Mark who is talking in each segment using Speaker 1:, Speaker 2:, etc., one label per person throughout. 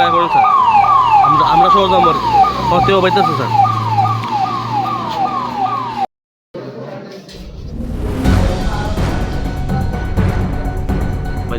Speaker 1: লাই করেন স্যার। আমরা আমরা সহ সত্যি পাইতেছে স্যার। ভাই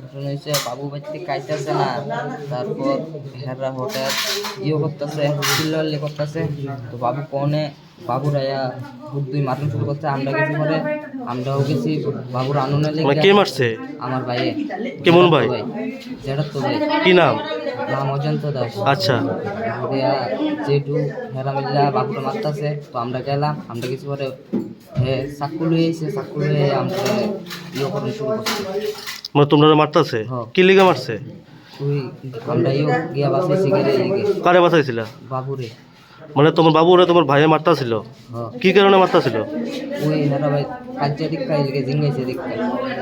Speaker 2: ঘটনা হয়েছে বাবু বাড়িতে কাইতেছে না তারপর হেররা হঠাৎ ইয়ে করতেছে চিল্লাল্লি করতেছে তো বাবু কনে বাবুর আয়া বুদ্ধি মারণ শুরু করছে আমরা কিছু করে আমরাও গেছি বাবুর আনন্দের
Speaker 1: মানে কে মারছে
Speaker 2: আমার ভাইয়ে।
Speaker 1: কেমন ভাই?
Speaker 2: যেটা তো ভাই।
Speaker 1: কি নাম?
Speaker 2: নাম অজন্ত দাস।
Speaker 1: আচ্ছা।
Speaker 2: দিয়া যেটু হেরা মিল্লা বাবুটা মারতাছে তো আমরা গেলাম আমরা কিছু করে হে চাকু লুয়ে চাকু লুয়ে আমরা ইয়ে করতে শুরু করছি
Speaker 1: মানে তোমরা মারতেছে?
Speaker 2: হ্যাঁ।
Speaker 1: কি লিগে মারছে? কারে বাঁচাইছিলা?
Speaker 2: বাবুরে।
Speaker 1: মানে তোমার বাবু ওরা তোমার ভাইয়ে মারতাছিল?
Speaker 2: হ
Speaker 1: কি কারণে মারতাছিল?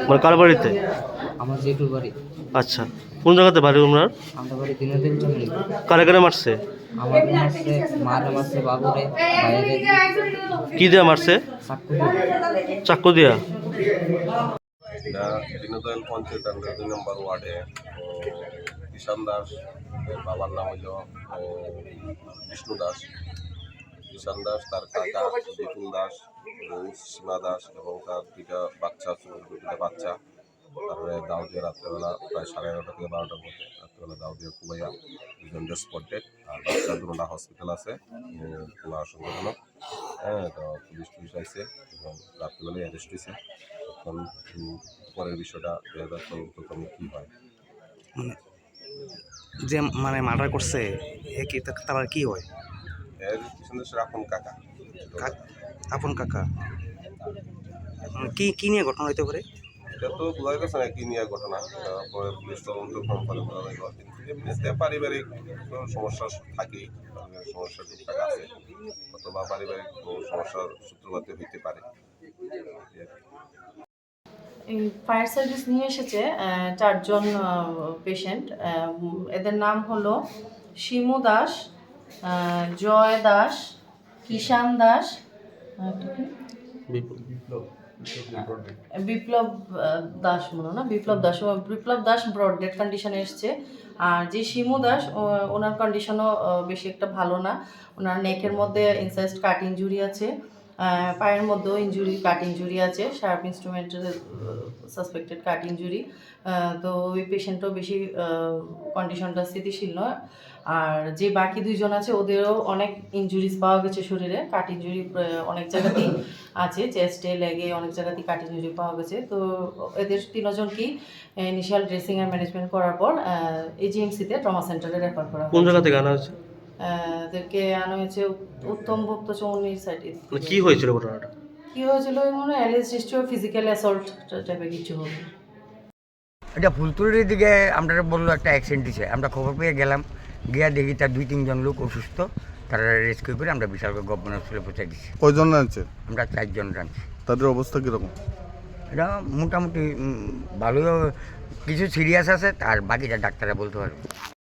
Speaker 1: মানে কার বাড়িতে?
Speaker 2: আমার যেটু বাড়ি।
Speaker 1: আচ্ছা। কোন জায়গাতে বাড়ি তোমরা? কারে কারে মারছে? কি দিয়া মারছে?
Speaker 2: চাকু দিয়া?
Speaker 3: এটা বিনোদন পঞ্চায়েত দুই নম্বর ওয়ার্ডে। কিষান দাস বাবার নাম হইল বিষ্ণু দাস। কিষান দাস, তার কাকা বিপুল দাস বউ সীমা দাস এবং তার দুইটা বাচ্চা দুইটা বাচ্চা। তারপরে দাউদিয়া রাত্রেবেলা প্রায় সাড়ে এগারোটা থেকে বারোটার মধ্যে রাত্রেবেলা দাউদিয়া কুবাইয়া দুজন ডেট আর বাচ্চা দুটা হসপিটাল আছে কোনো আশঙ্কাজনক হ্যাঁ তো পুলিশ টুলিশ আইসে এবং রাত্রিবেলায় অ্যারেস্ট হয়েছে এখন পরের বিষয়টা এবার তদন্ত ক্রমে কী হয়?
Speaker 4: যে মানে মার্ডার করছে এ কি তার কি হয়?
Speaker 3: এর পিছনে আপন কাকা।
Speaker 4: আপন কাকা? মানে কি কি নিয়ে ঘটনা হইতে পারে?
Speaker 3: এটা তো বোঝা যাচ্ছে না কি নিয়ে ঘটনা। পরে পুলিশ তদন্ত ক্রম ফলে বোঝা কিন্তু এমনিতে পারিবারিক সমস্যা থাকেই সমস্যা টুকটাক আছে অথবা পারিবারিক সমস্যার সূত্রপাতে হইতে পারে। এই
Speaker 5: ফায়ার সার্ভিস নিয়ে এসেছে চারজন পেশেন্ট এদের নাম হলো শিমু দাস জয় দাস কিষান দাস? বিপ্লব দাস মনে না বিপ্লব দাস বিপ্লব দাস ব্রড ডেড কন্ডিশনে এসছে। আর যে শিমু দাস ওনার কন্ডিশনও বেশি একটা ভালো না। ওনার নেকের মধ্যে ইনসাইস্ট কাট ইঞ্জুরি আছে। পায়ের মধ্যেও ইঞ্জুরি কাট ইঞ্জুরি আছে শার্প ইনস্ট্রুমেন্টের সাসপেক্টেড কাট ইঞ্জুরি তো ওই পেশেন্টও বেশি কন্ডিশনটা স্থিতিশীল নয়। আর যে বাকি দুইজন আছে ওদেরও অনেক ইঞ্জুরিজ পাওয়া গেছে শরীরে কাট ইঞ্জুরি অনেক জায়গাতেই আছে চেস্টে লেগে অনেক জায়গাতেই কাট ইঞ্জুরি পাওয়া গেছে। তো এদের তিনজনকেই ইনিশিয়াল ড্রেসিং অ্যান্ড ম্যানেজমেন্ট করার পর এজিএমসিতে ট্রমা সেন্টারে রেফার করা
Speaker 1: কোন জায়গা থেকে আনা হয়েছে?
Speaker 5: আহ, এদেরকে আনা হয়েছে উত্তম ভক্ত চৌনির সাইডে
Speaker 1: মানে কি হয়েছিল ঘটনাটা?
Speaker 5: কি হয়েছিল ওই মনে হয় অ্যালিস হিস্ট্রি ফিজিক্যাল অ্যাসল্ট টাইপের কিছু হবে।
Speaker 6: এটা ফুলতুলির দিকে আমরা বলল একটা অ্যাক্সিডেন্ট দিছে আমরা খবর পেয়ে গেলাম গিয়া দেখি তার দুই তিনজন লোক অসুস্থ। তারা রেস্কিউ করে আমরা বিশাল গভর্নমেন্ট হসপিটালে পৌঁছে দিচ্ছি।
Speaker 7: কয়জন আছে
Speaker 6: আমরা চারজন রাখছি
Speaker 7: তাদের অবস্থা কীরকম?
Speaker 6: এটা মোটামুটি ভালোই কিছু সিরিয়াস আছে আর বাকিটা ডাক্তাররা বলতে পারবে।